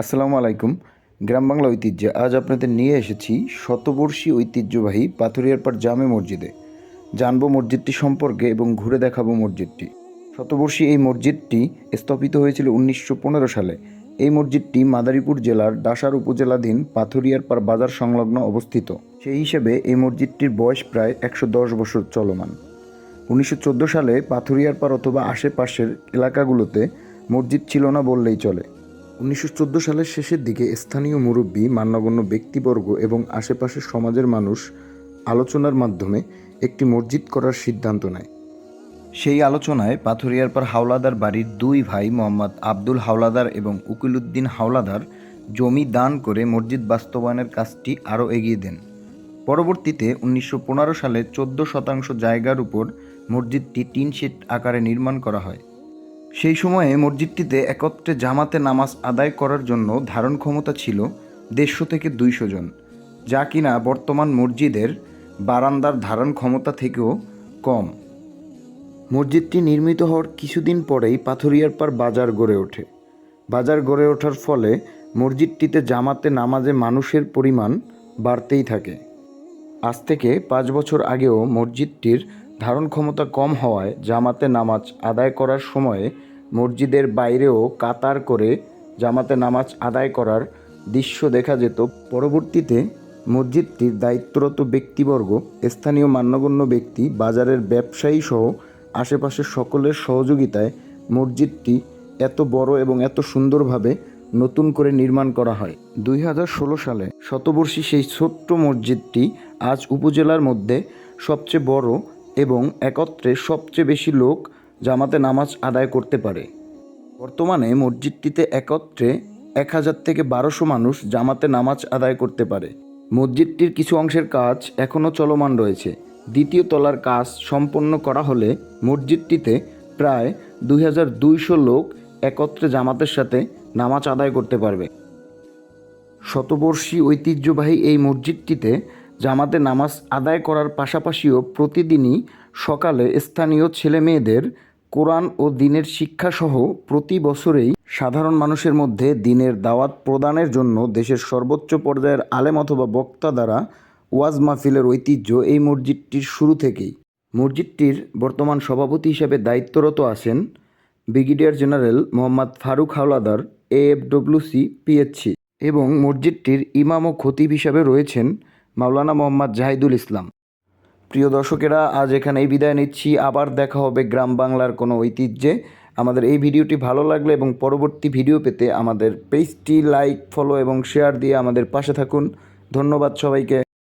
আসসালামু আলাইকুম। গ্রাম বাংলা ঐতিহ্যে আজ আপনাদের নিয়ে এসেছি শতবর্ষী ঐতিহ্যবাহী পাথুরিয়ারপাড় জামে মসজিদে। জানব মসজিদটি সম্পর্কে এবং ঘুরে দেখাবো মসজিদটি। শতবর্ষী এই মসজিদটি স্থাপিত হয়েছিল উনিশশো পনেরো সালে। এই মসজিদটি মাদারীপুর জেলার ডাসার উপজেলাধীন পাথুরিয়ারপাড় বাজার সংলগ্ন অবস্থিত। সেই হিসেবে এই মসজিদটির বয়স প্রায় একশো দশ বছর চলমান। উনিশশো চোদ্দ সালে পাথুরিয়ারপাড় অথবা আশেপাশের এলাকাগুলোতে মসজিদ ছিল না বললেই চলে। উনিশশো চোদ্দ সালের শেষের দিকে স্থানীয় মুরব্বী, মান্যগণ্য ব্যক্তিবর্গ এবং আশেপাশের সমাজের মানুষ আলোচনার মাধ্যমে একটি মসজিদ করার সিদ্ধান্ত নেয়। সেই আলোচনায় পাথরিয়ার পাথুরিয়ারপাড় হাওলাদার বাড়ির দুই ভাই মোহাম্মদ আব্দুল হাওলাদার এবং উকিলউদ্দিন হাওলাদার জমি দান করে মসজিদ বাস্তবায়নের কাজটি আরও এগিয়ে দেন। পরবর্তীতে উনিশশো পনেরো সালে চোদ্দ শতাংশ জায়গার উপর মসজিদটি টিন আকারে নির্মাণ করা হয়। সেই সময়ে মসজিদটিতে একত্রে জামাতে নামাজ আদায় করার জন্য ধারণ ক্ষমতা ছিল দেড়শো থেকে দুইশো জন, যা কিনা বর্তমান মসজিদের বারান্দার ধারণ ক্ষমতা থেকেও কম। মসজিদটি নির্মিত হওয়ার কিছুদিন পরেই পাথুরিয়ার পার বাজার গড়ে ওঠে। বাজার গড়ে ওঠার ফলে মসজিদটিতে জামাতে নামাজে মানুষের পরিমাণ বাড়তেই থাকে। আজ থেকে পাঁচ বছর আগেও মসজিদটির ধারণ ক্ষমতা কম হওয়ায় জামাতে নামাজ আদায় করার সময়ে মসজিদের বাইরেও কাতার করে জামাতে নামাজ আদায় করার দৃশ্য দেখা যেত। পরবর্তীতে মসজিদটির দায়িত্বরত ব্যক্তিবর্গ, স্থানীয় মান্যগণ্য ব্যক্তি, বাজারের ব্যবসায়ী সহ আশেপাশের সকলের সহযোগিতায় মসজিদটি এত বড় এবং এত সুন্দরভাবে নতুন করে নির্মাণ করা হয়। দুই হাজার ষোলো সালে শতবর্ষী সেই ছোট্ট মসজিদটি আজ উপজেলার মধ্যে সবচেয়ে বড় এবং একত্রে সবচেয়ে বেশি লোক জামাতে নামাজ আদায় করতে পারে। বর্তমানে মসজিদটিতে একত্রে এক হাজার থেকে বারোশো মানুষ জামাতে নামাজ আদায় করতে পারে। মসজিদটির কিছু অংশের কাজ এখনও চলমান রয়েছে। দ্বিতীয় তলার কাজ সম্পন্ন করা হলে মসজিদটিতে প্রায় দুই হাজার দুইশো লোক একত্রে জামাতের সাথে নামাজ আদায় করতে পারবে। শতবর্ষী ঐতিহ্যবাহী এই মসজিদটিতে জামাতে নামাজ আদায় করার পাশাপাশিও প্রতিদিনই সকালে স্থানীয় ছেলে মেয়েদের কোরআন ও দিনের শিক্ষাসহ প্রতি বছরেই সাধারণ মানুষের মধ্যে দিনের দাওয়াত প্রদানের জন্য দেশের সর্বোচ্চ পর্যায়ের আলেম অথবা বক্তা দ্বারা ওয়াজ মাহফিলের ঐতিহ্য এই মসজিদটির শুরু থেকেই। মসজিদটির বর্তমান সভাপতি হিসেবে দায়িত্বরত আছেন brigadier general Mohammad Faruk Howlader, AFWC, PHC এবং মসজিদটির ইমাম ও খতিব হিসাবে রয়েছেন মাওলানা মোহাম্মদ জাহিদুল ইসলাম। প্রিয় দর্শকেরা, আজ এখানে এই বিদায় নিচ্ছি। আবার দেখা হবে গ্রাম বাংলার কোনো ঐতিহ্যে। আমাদের এই ভিডিওটি ভালো লাগলে এবং পরবর্তী ভিডিও পেতে আমাদের পেজটি লাইক, ফলো এবং শেয়ার দিয়ে আমাদের পাশে থাকুন। ধন্যবাদ সবাইকে।